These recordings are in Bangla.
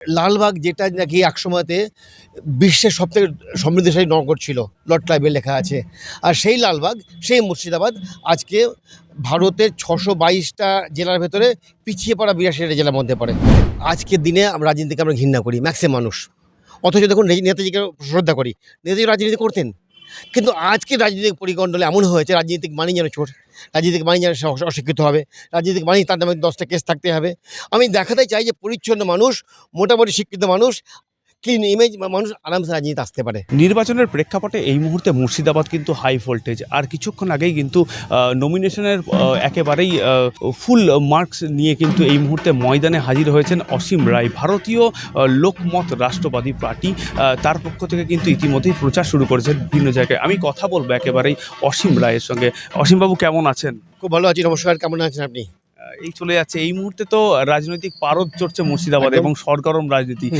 লালবাগ যেটা নাকি একসময়তে বিশ্বের সবথেকে সমৃদ্ধশালী নগর ছিল, লর্ড ক্লাইভের লেখা আছে। আর সেই লালবাগ, সেই মুর্শিদাবাদ আজকে ভারতের ছশো বাইশটা জেলার ভেতরে পিছিয়ে পড়া বিরাশিটা জেলার মধ্যে পড়ে। আজকের দিনে আমরা রাজনীতিকে আমরা ঘৃণা করি, ম্যাক্সিমাম মানুষ। অথচ দেখুন, নেতাজিকে শ্রদ্ধা করি, নেতাজি রাজনীতি করতেন? কিন্তু আজকে রাজনৈতিক পরিকণ্ডলে এমন হয়েছে, রাজনৈতিক মানি যেন চোর রাজনৈতিক মানি যেন অশিক্ষিত হবে, রাজনৈতিক মানি তার নামে দশটা কেস থাকতে হবে। আমি দেখাতে চাই যে পরিচ্ছন্ন মানুষ, মোটামুটি শিক্ষিত মানুষ ক্লিন ইমেজ মানুষ আরামসে রাজনীতিতে আসতে পারে। নির্বাচনের প্রেক্ষাপটে এই মুহূর্তে মুর্শিদাবাদ কিন্তু হাই ভোল্টেজ আর কিছুক্ষণ আগেই কিন্তু নমিনেশনের একেবারেই ফুল মার্কস নিয়ে কিন্তু এই মুহূর্তে ময়দানে হাজির হয়েছেন অসীম রায় ভারতীয় লোকমত রাষ্ট্রবাদী পার্টি। তার পক্ষ থেকে কিন্তু ইতিমধ্যেই প্রচার শুরু করেছেন বিভিন্ন জায়গায়। আমি কথা বলব একেবারেই অসীম রায়ের সঙ্গে। অসীমবাবু কেমন আছেন? খুব ভালো আছি নমস্কার কেমন আছেন আপনি? এই চলে যাচ্ছে। এই মুহূর্তে তো রাজনৈতিক পারদ চড়ছে মুর্শিদাবাদে এবং সরগরম রাজনীতি।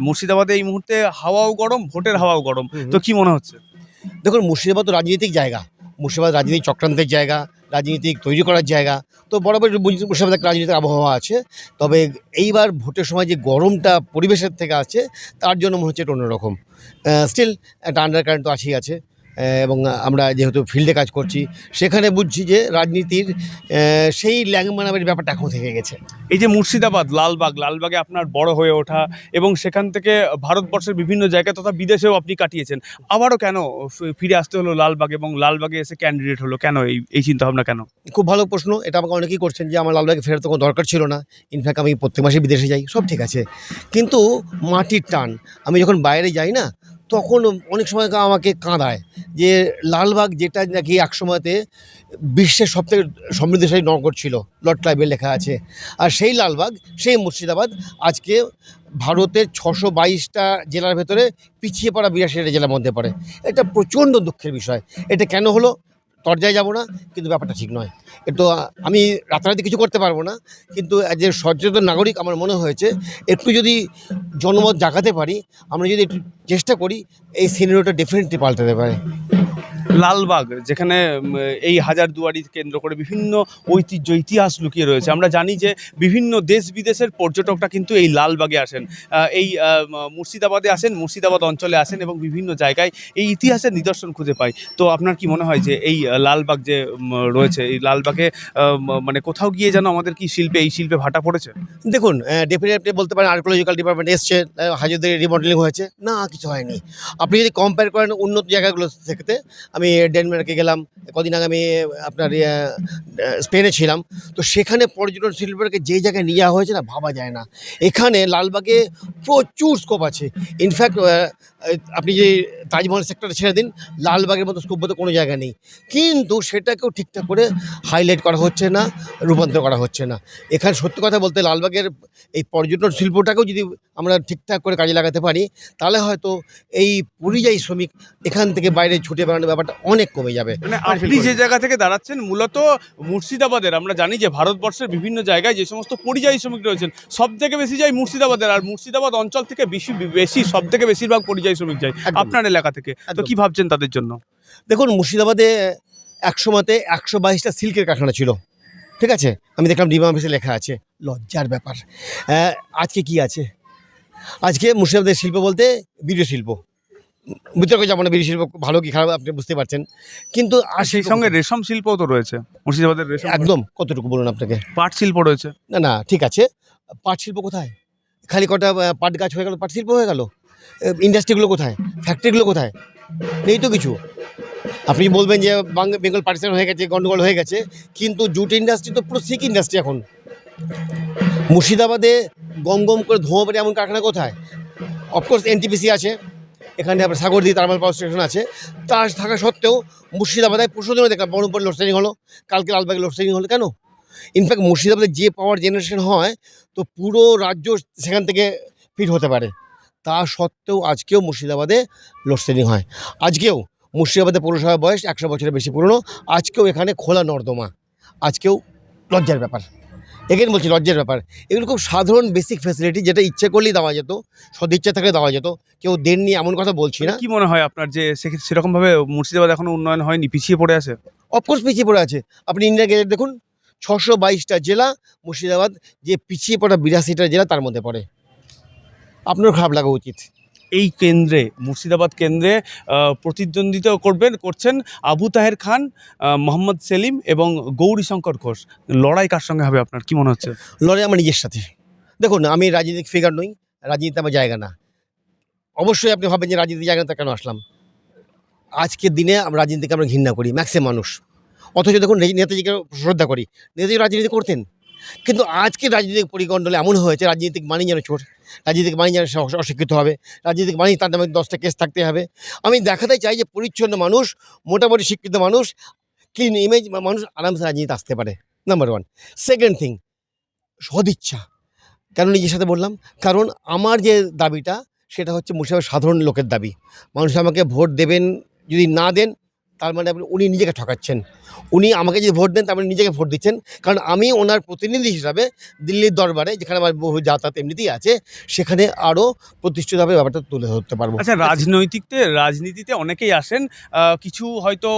মুর্শিদাবাদে এই মুহূর্তে হাওয়াও গরম ভোটের হাওয়াও গরম। তো কি মনে হচ্ছে? দেখুন মুর্শিদাবাদ তো রাজনৈতিক জায়গা। মুর্শিদাবাদ রাজনীতিক চক্রান্তের জায়গা রাজনীতিক তৈরি করার জায়গা। তো বরাবর মুর্শি- মুর্শিদাবাদে একটা রাজনীতিক আবহাওয়া আছে তবে এইবার ভোটের সময় যে গরমটা পরিবেশের থেকে আছে তার জন্য মনে হচ্ছে এটা অন্যরকম। স্টিল একটা আন্ডার কারেন্ট তো আছেই আছে। এবং আমরা যেহেতু ফিল্ডে কাজ করছি সেখানে বুঝছি যে রাজনীতির সেই ল্যাংমানাবের ব্যাপারটা এখন থেকে গেছে। এই যে মুর্শিদাবাদ লালবাগ লালবাগে আপনার বড় হয়ে ওঠা এবং সেখান থেকে ভারতবর্ষের বিভিন্ন জায়গায় তথা বিদেশেও আপনি কাটিয়েছেন আবারও কেন ফিরে আসতে হলো লালবাগ এবং লালবাগে এসে ক্যান্ডিডেট হলো? কেন এই এই চিন্তাভাবনা কেন? খুব ভালো প্রশ্ন এটা আমাকে অনেকেই করছেন যে আমার লালবাগে ফেরার তো কোনো দরকার ছিল না। ইনফ্যাক্ট আমি প্রত্যেক মাসে বিদেশে যাই সব ঠিক আছে। কিন্তু মাটির টান আমি যখন বাইরে যাই না তখন অনেক সময় আমাকে কাঁদায় যে লালবাগ যেটা নাকি এক সময়তে বিশ্বের সবথেকে সমৃদ্ধশালী নগর ছিল, লর্ড ক্লাইভের লেখা আছে। আর সেই লালবাগ, সেই মুর্শিদাবাদ আজকে ভারতের ছশো বাইশটা জেলার ভেতরে পিছিয়ে পড়া বিরাশিটা জেলার মধ্যে পড়ে। এটা প্রচণ্ড দুঃখের বিষয়। এটা কেন হলো? তরজায় যাব না কিন্তু ব্যাপারটা ঠিক নয়। আহ, আমি রাতারাতি কিছু করতে পারব না কিন্তু অ্যাজ এ সচেতন নাগরিক আমার মনে হয়েছে একটু যদি জনমত জাগাতে পারি আমরা যদি একটু চেষ্টা করি এই সিনেরিওটা ডেফিনেটলি পাল্টাতে পারে। লালবাগ, যেখানে এই হাজার দুয়ারি কেন্দ্র করে বিভিন্ন ঐতিহ্য, ইতিহাস লুকিয়ে রয়েছে। আমরা জানি যে বিভিন্ন দেশ বিদেশের পর্যটকরা কিন্তু এই লালবাগে আসেন। এই মুর্শিদাবাদে আসেন, মুর্শিদাবাদ অঞ্চলে আসেন এবং বিভিন্ন জায়গায় এই ইতিহাসের নিদর্শন খুঁজে পাই তো আপনার কি মনে হয় যে এই লালবাগ যে রয়েছে, এই লালবাগে মানে কোথাও গিয়ে যেন আমাদের কি শিল্পে, এই শিল্পে ভাটা পড়েছে? দেখুন ডেফিনেটলি বলতে পারেন আর্কোলজিক্যাল ডিপার্টমেন্ট এসছে হাজারদের রিমডেলিং হয়েছে। না, কিছু হয়নি। আপনি যদি কম্পেয়ার করেন উন্নত জায়গাগুলো থেকে, আমি ডেনমার্কে গেলাম কদিন আগে আমি আপনার ইয়ে, স্পেনে ছিলাম। তো সেখানে পর্যটন শিল্পকে যে জায়গায় নিয়ে হয়েছে না ভাবা যায় না। এখানে লালবাগে প্রচুর স্কোপ আছে। ইনফ্যাক্ট আপনি যে তাজমহল সেক্টরে ছেড়ে দিন লালবাগের মতো স্কোপ তো কোনো জায়গা নেই। কিন্তু সেটাকেও ঠিকঠাক করে হাইলাইট করা হচ্ছে না রূপান্তর করা হচ্ছে না। এখানে সত্যি কথা বলতে লালবাগের এই পর্যটন শিল্পটাকেও যদি আমরা ঠিকঠাক করে কাজে লাগাতে পারি তাহলে হয়তো এই পরিযায়ী শ্রমিক এখান থেকে বাইরে ছুটে বেড়ানোর ব্যাপারটা অনেক কমে যাবে। মানে feel আপনি যে জায়গা থেকে দাঁড়াচ্ছেন মূলত মুর্শিদাবাদের আমরা জানি যে ভারতবর্ষের বিভিন্ন জায়গায় যে সমস্ত পরিযায়ী শ্রমিক রয়েছেন সব থেকে বেশি যায় মুর্শিদাবাদের আর মুর্শিদাবাদ অঞ্চল থেকে বেশি বেশি সব থেকে বেশিরভাগ পরিযায়ী শ্রমিক যায় আপনার এলাকা থেকে। তো। কি ভাবছেন তাদের জন্য? দেখুন মুর্শিদাবাদে একশো একসময়তে একশো বাইশটা সিল্কের কারখানা ছিল। ঠিক আছে? আমি দেখলাম ডিমা অফিসে লেখা আছে। লজ্জার ব্যাপার। আজকে কি আছে? আজকে মুর্শিদাবাদের শিল্প বলতে ভিডিও শিল্প। বিতর্ক যাব না ভিডিও শিল্প ভালো কি খারাপ আপনি বুঝতে পারছেন। কিন্তু আর সেই সঙ্গে রেশম শিল্পও তো রয়েছে। মুর্শিদাবাদের রেশম একদম কতটুকু বলুন আপনাকে? পাট শিল্প রয়েছে। না না ঠিক আছে। পাট শিল্প কোথায়? খালি কটা পাট গাছ হয়ে গেল পাট শিল্প হয়ে গেল? ইন্ডাস্ট্রিগুলো কোথায়? ফ্যাক্টরিগুলো কোথায়? নেই তো কিছু। আপনি বলবেন যে বেঙ্গল পার্টিশন হয়ে গেছে গন্ডগোল হয়ে গেছে কিন্তু জুট ইন্ডাস্ট্রি তো পুরো সিক ইন্ডাস্ট্রি এখন। মুর্শিদাবাদে গম গম করে ধোঁয়া বেড়ে এমন কারখানা কোথায়? অফকোর্স এনটিপিসি আছে। এখানে আপনার সাগরদি তারমাল পাওয়ার স্টেশন আছে। তা থাকা সত্ত্বেও মুর্শিদাবাদে পরশু দিনও দেখলাম, বহরমপুর লোডশেডিং হলো, কালকে লালবাগে লোডশেডিং হলো, কেন? ইনফ্যাক্ট মুর্শিদাবাদে যে পাওয়ার জেনারেশন হয়, তো পুরো রাজ্য সেখান থেকে ফিট হতে পারে। তা সত্ত্বেও আজকেও মুর্শিদাবাদে লোডশেডিং হয়। আজকেও মুর্শিদাবাদে পৌরসভার বয়স একশো বছরের বেশি পুরনো, আজকেও এখানে খোলা নর্দমা। আজকেও লজ্জার ব্যাপার। এগেন বলছি লজ্জার ব্যাপার। এগুলো খুব সাধারণ বেসিক ফ্যাসিলিটি যেটা ইচ্ছে করলেই দেওয়া যেত সদিচ্ছা থাকলে দেওয়া যেত। কেউ দেননি এমন কথা বলছি না। কি মনে হয় আপনার যে সেরকমভাবে মুর্শিদাবাদ এখনও উন্নয়ন হয়নি পিছিয়ে পড়ে আছে? অফকোর্স পিছিয়ে পড়ে আছে। আপনি ইন্ডিয়া গেট দেখুন ছশো বাইশটা জেলা মুর্শিদাবাদ যে পিছিয়ে পড়া বিরাশিটা জেলা তার মধ্যে পড়ে। আপনার খারাপ লাগা উচিত। এই কেন্দ্রে, মুর্শিদাবাদ কেন্দ্রে প্রতিদ্বন্দ্বিতা করবেন, করছেন আবু তাহের খান মোহাম্মদ সেলিম এবং গৌরী শঙ্কর ঘোষ। লড়াই কার সঙ্গে হবে আপনার? কি মনে হচ্ছে? লড়াই আমার নিজের সাথে। দেখুন, আমি রাজনৈতিক ফিগার নই রাজনীতি আমার জায়গা না। অবশ্যই আপনি ভাবেন যে রাজনীতি জায়গাতে কেন আসলাম। আজকের দিনে আমরা রাজনীতিকে আমরা ঘৃণা করি ম্যাক্সিমাম মানুষ। অথচ দেখুন নে- নেতাজিকে শ্রদ্ধা করি। নেতাজি রাজনীতি করতেন। কিন্তু আজকে রাজনৈতিক পরিকণ্ডলে এমন হয়েছে, রাজনীতিক মানেই যেন চোর রাজনীতিক মানেই যেন অশিক্ষিত হবে, রাজনীতিক মানেই তার নামে দশটা কেস থাকতে হবে। আমি দেখাতে চাই যে পরিচ্ছন্ন মানুষ, মোটামুটি শিক্ষিত মানুষ ক্লিন ইমেজ মানুষ আরামসে রাজনীতিতে আসতে পারে। নাম্বার ওয়ান সেকেন্ড থিং সদিচ্ছা। কেন নিজের সাথে বললাম? কারণ আমার যে দাবিটা, সেটা হচ্ছে মুর্শিদাবাদ সাধারণ লোকের দাবি। মানুষ আমাকে ভোট দেবেন, যদি না দেন তার মানে আপনি উনি নিজেকে ঠকাচ্ছেন। উনি আমাকে যদি ভোট দেন তার মানে নিজেকে ভোট দিচ্ছেন। কারণ আমি ওনার প্রতিনিধি হিসাবে দিল্লির দরবারে যেখানে আমার বহু যাতায়াত এমনিতেই আছে সেখানে আরও প্রতিষ্ঠিতভাবে ব্যাপারটা তুলে ধরতে পারব। আচ্ছা রাজনৈতিকতে রাজনীতিতে অনেকেই আসেন কিছু হয়তো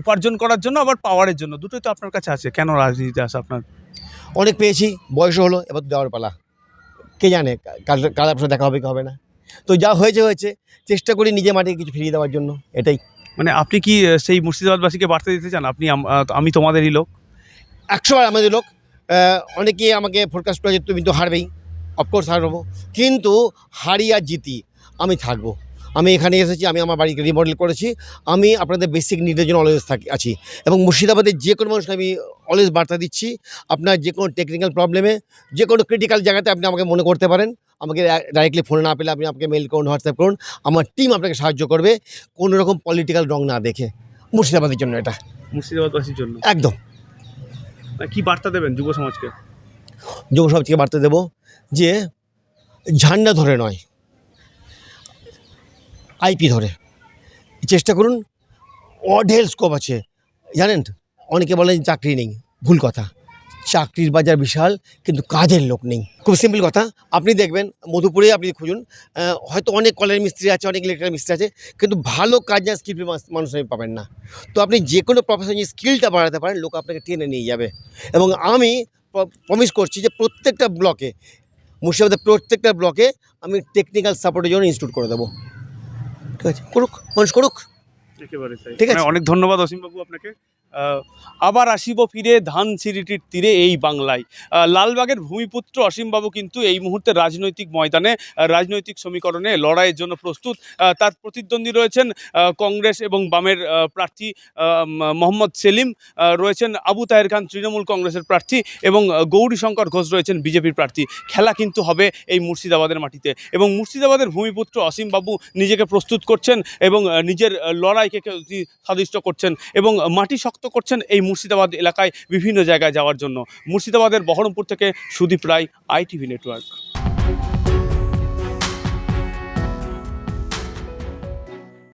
উপার্জন করার জন্য আবার পাওয়ারের জন্য। দুটোই তো আপনার কাছে আছে। কেন রাজনীতিতে আসে আপনার? অনেক পেয়েছি বয়স হলো এবার দেওয়ার পালা। কে জানে কাল কাল আপনার দেখা হবে কি হবে না। তো যা হয়েছে হয়েছে। চেষ্টা করি নিজে মাটিকে কিছু ফিরিয়ে দেওয়ার জন্য এটাই। মানে আপনি কি সেই মুর্শিদাবাদবাসীকে বার্তা দিতে চান? আপনি আমি তোমাদেরই লোক। একশো বার আমাদের লোক অনেকে আমাকে ফোরকাস্ট করে তুমি তো হারবেই। অফকোর্স হারবো। কিন্তু হারি আর জিতি, আমি থাকব। আমি এখানে এসেছি আমি আমার বাড়িকে রিমডেল করেছি আমি আপনাদের বেসিক নিডের জন্য অলওয়েজ থাকি আছি। এবং মুর্শিদাবাদের যে কোনো মানুষকে আমি অলওয়েজ বার্তা দিচ্ছি আপনার যে কোনো টেকনিক্যাল প্রবলেমে যে কোনো ক্রিটিক্যাল জায়গাতে আপনি আমাকে মনে করতে পারেন আমাকে ডাইরেক্টলি ফোনে না পেলে আপনি আমাকে মেল করুন হোয়াটসঅ্যাপ করুন আমার টিম আপনাকে সাহায্য করবে কোনো রকম পলিটিক্যাল রং না দেখে। মুর্শিদাবাদের জন্য এটা। মুর্শিদাবাদবাসীর জন্য? একদম। কি বার্তা দেবেন যুব সমাজকে? যুব সমাজকে বার্তা দেবো যে ঝান্ডা ধরে নয় আইপি ধরে। চেষ্টা করুন, অঢেল স্কোপ আছে। জানেন অনেকে বলেন চাকরি নেই, ভুল কথা। চাকরির বাজার বিশাল, কিন্তু কাজের লোক নেই। খুব সিম্পল কথা, আপনি দেখবেন, মধুপুরে আপনি খুঁজুন হয়তো অনেক কলের মিস্ত্রি আছে, অনেক ইলেকট্রিক্যাল মিস্ত্রি আছে, কিন্তু ভালো কাজ না স্কিল মানুষ আপনি পাবেন না। তো আপনি যে কোনো প্রফেশন স্কিলটা বাড়াতে পারেন, লোক আপনাকে টেনে নিয়ে যাবে। এবং আমি প্রমিস করছি যে প্রত্যেকটা ব্লকে মুর্শিদাবাদের প্রত্যেকটা ব্লকে আমি টেকনিক্যাল সাপোর্টের জন্য ইনস্টিটিউট করে দেবো। ঠিক আছে করুক মানুষ করুক। একেবারে ঠিক আছে। মানে অনেক ধন্যবাদ অসীমবাবু আপনাকে। আবার আসিব ফিরে ধান সিঁড়িটির তীরে এই বাংলায়। লালবাগের ভূমিপুত্র অসীমবাবু কিন্তু এই মুহূর্তে রাজনৈতিক ময়দানে রাজনৈতিক সমীকরণে লড়াইয়ের জন্য প্রস্তুত। তার প্রতিদ্বন্দ্বী রয়েছেন কংগ্রেস এবং বামের প্রার্থী মোহাম্মদ সেলিম। রয়েছেন আবু তাহের খান, তৃণমূল কংগ্রেসের প্রার্থী এবং গৌরী শঙ্কর ঘোষ রয়েছেন বিজেপির প্রার্থী। খেলা কিন্তু হবে এই মুর্শিদাবাদের মাটিতে এবং মুর্শিদাবাদের ভূমিপুত্র অসীমবাবু নিজেকে প্রস্তুত করছেন এবং নিজের লড়াইকে সাদিষ্ট করছেন এবং মাটি শক্ত করছেন এই মুর্শিদাবাদ এলাকায় বিভিন্ন জায়গায় যাওয়ার জন্য। মুর্শিদাবাদের বহরমপুর থেকে সুদীপ রায়, আইটিভি নেটওয়ার্ক